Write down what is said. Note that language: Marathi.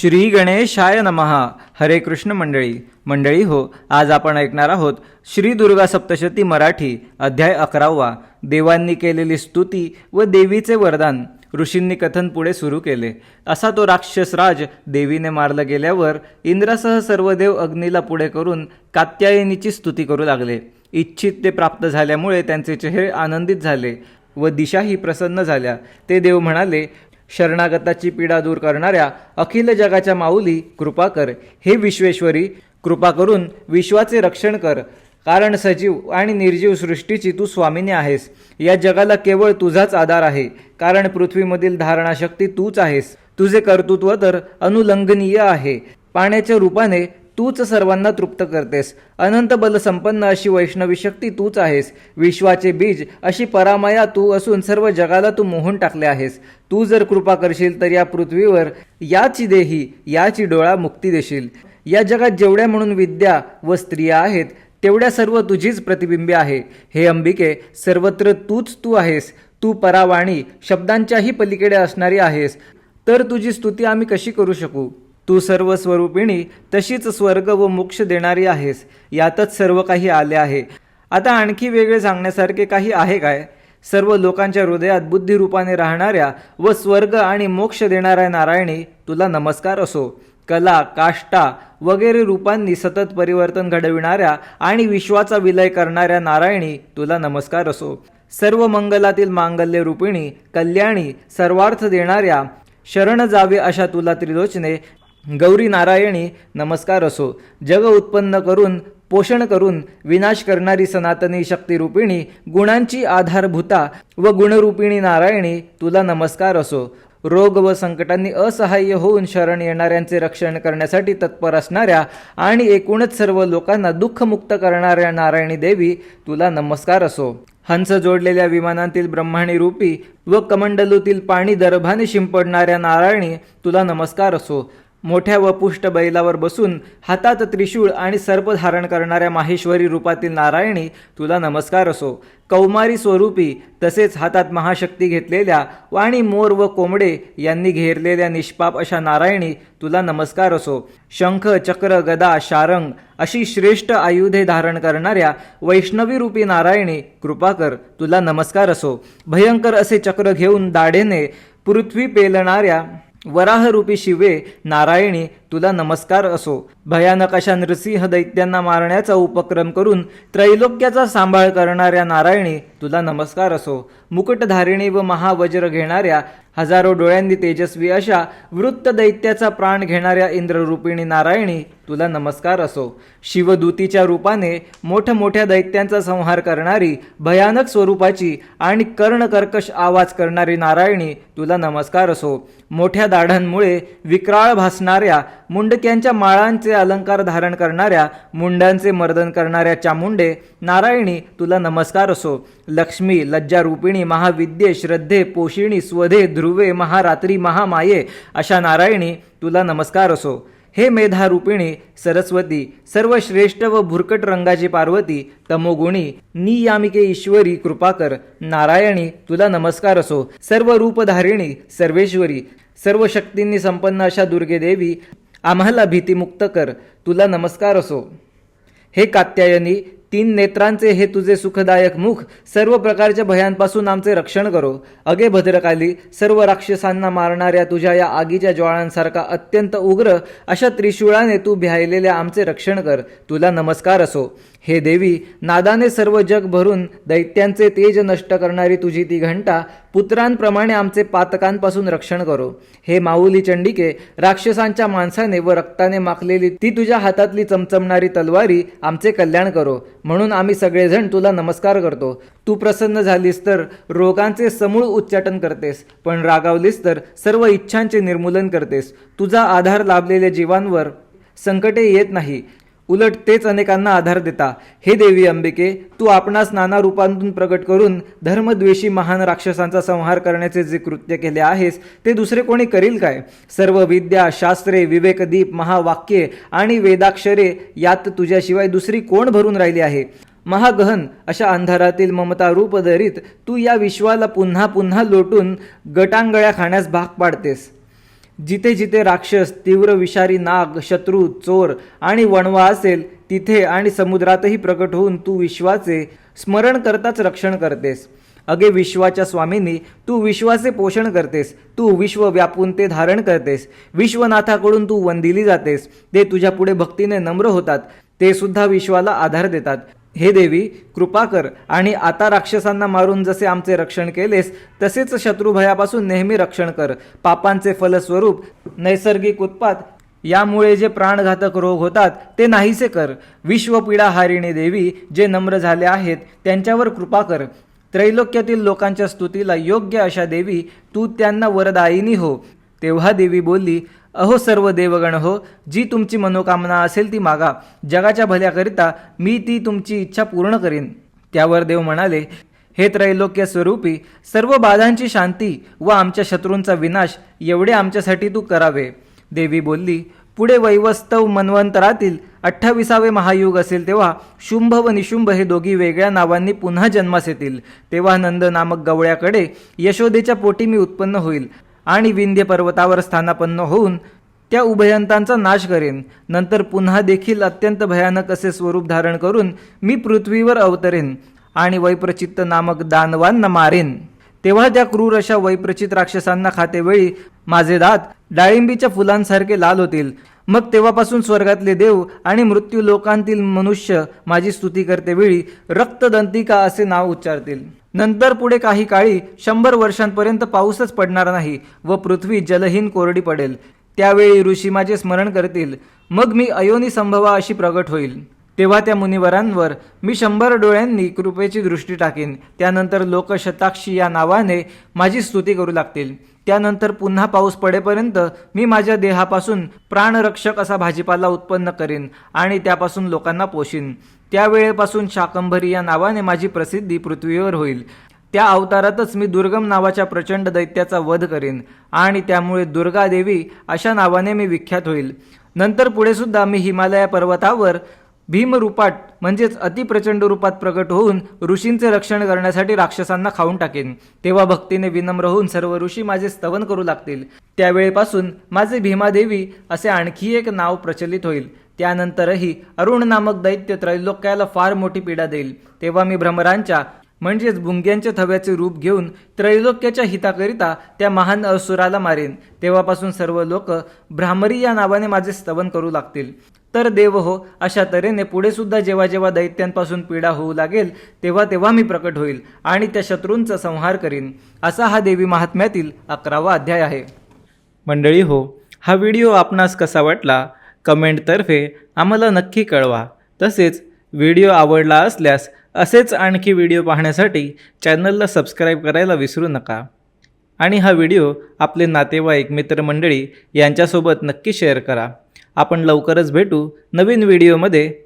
श्री गणेशाय नमहा हरे कृष्ण मंडळी. मंडळी हो आज आपण ऐकणार आहोत श्री दुर्गा सप्तशती मराठी अध्याय अकरावा. देवांनी केलेली स्तुती व देवीचे वरदान. ऋषींनी कथन पुढे सुरू केले. असा तो राक्षस राज देवीने मारला गेल्यावर इंद्रासह सर्व देव अग्नीला पुढे करून कात्यायनीची स्तुती करू लागले. इच्छित ते प्राप्त झाल्यामुळे त्यांचे चेहरे आनंदित झाले व दिशाही प्रसन्न झाल्या. ते देव म्हणाले शरणागताची पीडा दूर करणाऱ्या अखिल जगाच्या माऊली कृपा कर. हे विश्वेश्वरी कृपा करून विश्वाचे रक्षण कर. कारण सजीव आणि निर्जीव सृष्टीची तू स्वामिनी आहेस. या जगाला केवळ तुझाच आधार आहे. कारण पृथ्वीमधील धारणाशक्ती तूच आहेस. तुझे कर्तृत्व तर अनुलंघनीय आहे. पाण्याच्या रूपाने तूच सर्वांना तृप्त करतेस. अनंत बलसंपन्न अशी वैष्णवी शक्ती तूच आहेस. विश्वाचे बीज अशी परामाया तू असून सर्व जगाला तू मोहून टाकले आहेस. तू जर कृपा करशील तर या पृथ्वीवर याची देही याची डोळा मुक्ती देशील. या जगात जेवढ्या म्हणून विद्या व स्त्रिया आहेत तेवढ्या सर्व तुझीच प्रतिबिंबे आहे. हे अंबिके सर्वत्र तूच तू आहेस. तू परावाणी शब्दांच्याही पलीकडे असणारी आहेस. तर तुझी स्तुती आम्ही कशी करू शकू? तू सर्व स्वरूपिणी तशीच स्वर्ग व मोक्ष देणारी आहेस. यातच सर्व काही आले आहे. आता आणखी वेगळे सांगण्यासारखे काही आहे काय? सर्व लोकांच्या हृदयात बुद्धिरूपाने राहणाऱ्या व स्वर्ग आणि मोक्ष देणाऱ्या नारायणी तुला नमस्कार असो. कला काष्टा वगैरे रूपांनी सतत परिवर्तन घडविणाऱ्या आणि विश्वाचा विलय करणाऱ्या नारायणी तुला नमस्कार असो. सर्व मंगलातील मांगल्य रूपिणी कल्याणी सर्वार्थ देणाऱ्या शरण जावे अशा तुला त्रिलोचने गौरी नारायणी नमस्कार असो. जग उत्पन्न करून पोषण करून विनाश करणारी सनातनी शक्तिरूपिणी गुणांची आधारभूता व गुणरूपिणी नारायणी तुला नमस्कार असो. रोग व संकटांनी असहाय्य होऊन शरण येणाऱ्यांचे रक्षण करण्यासाठी तत्पर असणाऱ्या आणि एकूणच सर्व लोकांना दुःखमुक्त करणाऱ्या नारायणी देवी तुला नमस्कार असो. हंस जोडलेल्या विमानांतील ब्रह्माणी रूपी व कमंडलूतील पाणी दरभाने शिंपडणाऱ्या नारायणी तुला नमस्कार असो. मोठ्या व पुष्ट बैलावर बसून हातात त्रिशूळ आणि सर्प धारण करणाऱ्या माहेश्वरी रूपातील नारायणी तुला नमस्कार असो. कौमारी स्वरूपी तसेच हातात महाशक्ती घेतलेल्या वाणी मोर व कोंबडे यांनी घेरलेल्या निष्पाप अशा नारायणी तुला नमस्कार असो. शंख चक्र गदा शारंग अशी श्रेष्ठ आयुधे धारण करणाऱ्या वैष्णवी रूपी नारायणी कृपा कर तुला नमस्कार असो. भयंकर असे चक्र घेऊन दाढेने पृथ्वी पेलणाऱ्या वराहरूपी शिवे नारायणी तुला नमस्कार असो. भयानक अशा नृसिंह दैत्यांना मारण्याचा उपक्रम करून त्रैलोक्याचा सांभाळ करणाऱ्या नारायणी तुला नमस्कार असो. मुकुटधारिणी व महावज्र घेणाऱ्या हजारो डोळ्यांनी तेजस्वी अशा वृत्त दैत्याचा प्राण घेणाऱ्या इंद्ररूपिणी नारायणी तुला नमस्कार असो. शिवदूतीच्या रूपाने मोठमोठ्या दैत्यांचा संहार करणारी भयानक स्वरूपाची आणि कर्णकर्कश आवाज करणारी नारायणी तुला नमस्कार असो. मोठ्या दाढांमुळे विक्राळ भासणाऱ्या मुंडक्यांच्या माळांचे अलंकार धारण करणाऱ्या मुंडांचे मर्दन करणाऱ्या चामुंडे नारायणी तुला नमस्कार असो. लक्ष्मी लज्जारूपिणी महाविद्ये श्रद्धे पोषिणी स्वधे ध्रुवे महारात्री महामाये अशा नारायणी तुला नमस्कार असो. हे मेधारूपिणी सरस्वती सर्वश्रेष्ठ व भुरकट रंगाची पार्वती तमोगुणी नियामिके ईश्वरी कृपाकर नारायणी तुला नमस्कार असो. सर्व रूपधारिणी सर्वेश्वरी सर्व शक्तींनी संपन्न अशा दुर्गे देवी आम्हाला भीतीमुक्त कर तुला नमस्कार असो. हे कात्यायनी तीन नेत्रांचे हे तुझे सुखदायक मुख सर्व प्रकारच्या भयांपासून आमचे रक्षण करो. अगे भद्रकाली सर्व राक्षसांना मारणाऱ्या तुझ्या या आगीच्या ज्वाळांसारखा अत्यंत उग्र अशा त्रिशूळाने तू भ्यायलेल्या आमचे रक्षण कर. तुला नमस्कार असो. हे देवी नादाने सर्व जग भरून दैत्यांचे तेज नष्ट करणारी तुझी ती घंटा पुत्रांप्रमाणे आमचे पातकांपासून रक्षण करो. हे माऊली चंडिके राक्षसांच्या माणसाने व रक्ताने माखलेली ती तुझ्या हातातली चमचमणारी तलवारी आमचे कल्याण करो. म्हणून आम्ही सगळेजण तुला नमस्कार करतो. तू प्रसन्न झालीस तर रोगांचे समूळ उच्चाटन करतेस. पण रागावलीस तर सर्व इच्छांचे निर्मूलन करतेस. तुझा आधार लाभलेल्या जीवांवर संकटे येत नाही. उलट तेच अनेकांना आधार देता. हे देवी अंबिके तू आपणास नाना रूपांतून प्रगट करून धर्मद्वेषी महान राक्षसांचा संहार करण्याचे जे कृत्य केले आहेस ते दुसरे कोणी करील काय? सर्व विद्या शास्त्रे विवेकदीप महावाक्ये आणि वेदाक्षरे यात तुझ्याशिवाय दुसरी कोण भरून राहिली आहे? महागहन अशा अंधारातील ममता रूपदरीत तू या विश्वाला पुन्हा पुन्हा लोटून गटांगळ्या खाण्यास भाग पाडतेस. जिथे जिथे राक्षस तीव्र विषारी नाग शत्रू चोर आणि वणवा असेल तिथे आणि समुद्रातही प्रकट होऊन तू विश्वाचे स्मरण करताच रक्षण करतेस. अगे विश्वाच्या स्वामींनी तू विश्वाचे पोषण करतेस. तू विश्व व्यापून ते धारण करतेस. विश्वनाथाकडून तू वंदिली जातेस. ते तुझ्या पुढे भक्तीने नम्र होतात. ते सुद्धा विश्वाला आधार देतात. हे देवी कृपा कर आणि आता राक्षसांना मारून जसे आमचे रक्षण केलेस तसेच शत्रुभयापासून नेहमी रक्षण कर. पापांचे फलस्वरूप नैसर्गिक उत्पात यामुळे जे प्राणघातक रोग होतात ते नाहीसे कर. विश्वपीडा हारिणी देवी जे नम्र झाले आहेत त्यांच्यावर कृपा कर. त्रैलोक्यातील लोकांच्या स्तुतीला योग्य अशा देवी तू त्यांना वरदायिनी हो. तेव्हा देवी बोलली अहो सर्व देवगण हो जी तुमची मनोकामना असेल ती मागा. जगाच्या भल्याकरिता मी ती तुमची इच्छा पूर्ण करीन. त्यावर देव म्हणाले हे त्रैलोक्य स्वरूपी सर्व बाधांची शांती व आमच्या शत्रूंचा विनाश एवढे आमच्यासाठी तू करावे. देवी बोलली पुढे वैवस्तव मन्वंतरातील अठ्ठावीसावे महायुग असेल तेव्हा शुंभ व निशुंभ हे दोघी वेगळ्या नावांनी पुन्हा जन्मास येतील. तेव्हा नंद नामक गवळ्याकडे यशोदेच्या पोटी मी उत्पन्न होईल. आणि विंध्य पर्वतावर स्थानापन्न होऊन त्या उभयंतांचा नाश करेन. नंतर पुन्हा देखील अत्यंत भयानक असे स्वरूप धारण करून मी पृथ्वीवर अवतरेन आणि वैप्रचित्त नामक दानवांना मारेन. तेव्हा त्या क्रूर अशा वैप्रचित राक्षसांना खातेवेळी माझे दात डाळिंबीच्या फुलांसारखे लाल होतील. मग तेव्हापासून स्वर्गातले देव आणि मृत्यू लोकांतील मनुष्य माझी स्तुती करतेवेळी रक्तदंतिका असे नाव उच्चारतील. नंतर पुढे काही काळी शंभर वर्षांपर्यंत पाऊसच पडणार नाही व पृथ्वी जलहीन कोरडी पडेल. त्यावेळी ऋषी माझे स्मरण करतील. मग मी अयोनी संभवा अशी प्रगट होईल. तेव्हा त्या मुनिवरांवर मी शंभर डोळ्यांनी कृपेची दृष्टी टाकेन. त्यानंतर लोक शताक्षी या नावाने माझी स्तुती करू लागतील. त्यानंतर पुन्हा पाऊस पडेपर्यंत मी माझ्या देहापासून प्राणरक्षक असा भाजीपाला उत्पन्न करीन आणि त्यापासून लोकांना पोषीन. त्यावेळेपासून शाकंभरी या नावाने माझी प्रसिद्धी पृथ्वीवर होईल. त्या अवतारातच मी दुर्गम नावाच्या प्रचंड दैत्याचा वध करीन आणि त्यामुळे दुर्गा देवी अशा नावाने मी विख्यात होईल. नंतर पुढे सुद्धा मी हिमालया पर्वतावर भीमरूपात म्हणजेच अतिप्रचंड रूपात प्रकट होऊन ऋषींचे रक्षण करण्यासाठी राक्षसांना खाऊन टाकेन. तेव्हा भक्तीने विनम्र होऊन सर्व ऋषी माझे स्तवन करू लागतील. त्यावेळेपासून माझे भीमादेवी असे आणखी एक नाव प्रचलित होईल. त्यानंतरही अरुण नामक दैत्य त्रैलोक्याला फार मोठी पीडा देईल. तेव्हा मी भ्रमरांच्या म्हणजेच भुंग्यांच्या थव्याचे रूप घेऊन त्रैलोक्याच्या हिताकरिता त्या महान असुराला मारेन. तेव्हापासून सर्व लोक भ्रामरी या नावाने माझे स्तवन करू लागतील. तर देव हो अशा तऱ्हेने पुढे सुद्धा जेव्हा जेव्हा दैत्यांपासून पीडा होऊ लागेल तेव्हा तेव्हा मी प्रकट होईल आणि त्या शत्रूंचा संहार करीन. असा हा देवी महात्म्यातील अकरावा अध्याय आहे. मंडळी हो हा व्हिडिओ आपणास कसा वाटला? कमेंटतर्फे आम्हाला नक्की कळवा. तसेच व्हिडिओ आवडला असल्यास असेच आणखी व्हिडिओ पाहण्यासाठी चॅनलला सबस्क्राईब करायला विसरू नका. आणि हा व्हिडिओ आपले नातेवाईक मित्रमंडळी यांच्यासोबत नक्की शेअर करा. आपण लवकरच भेटू नवीन व्हिडिओमध्ये.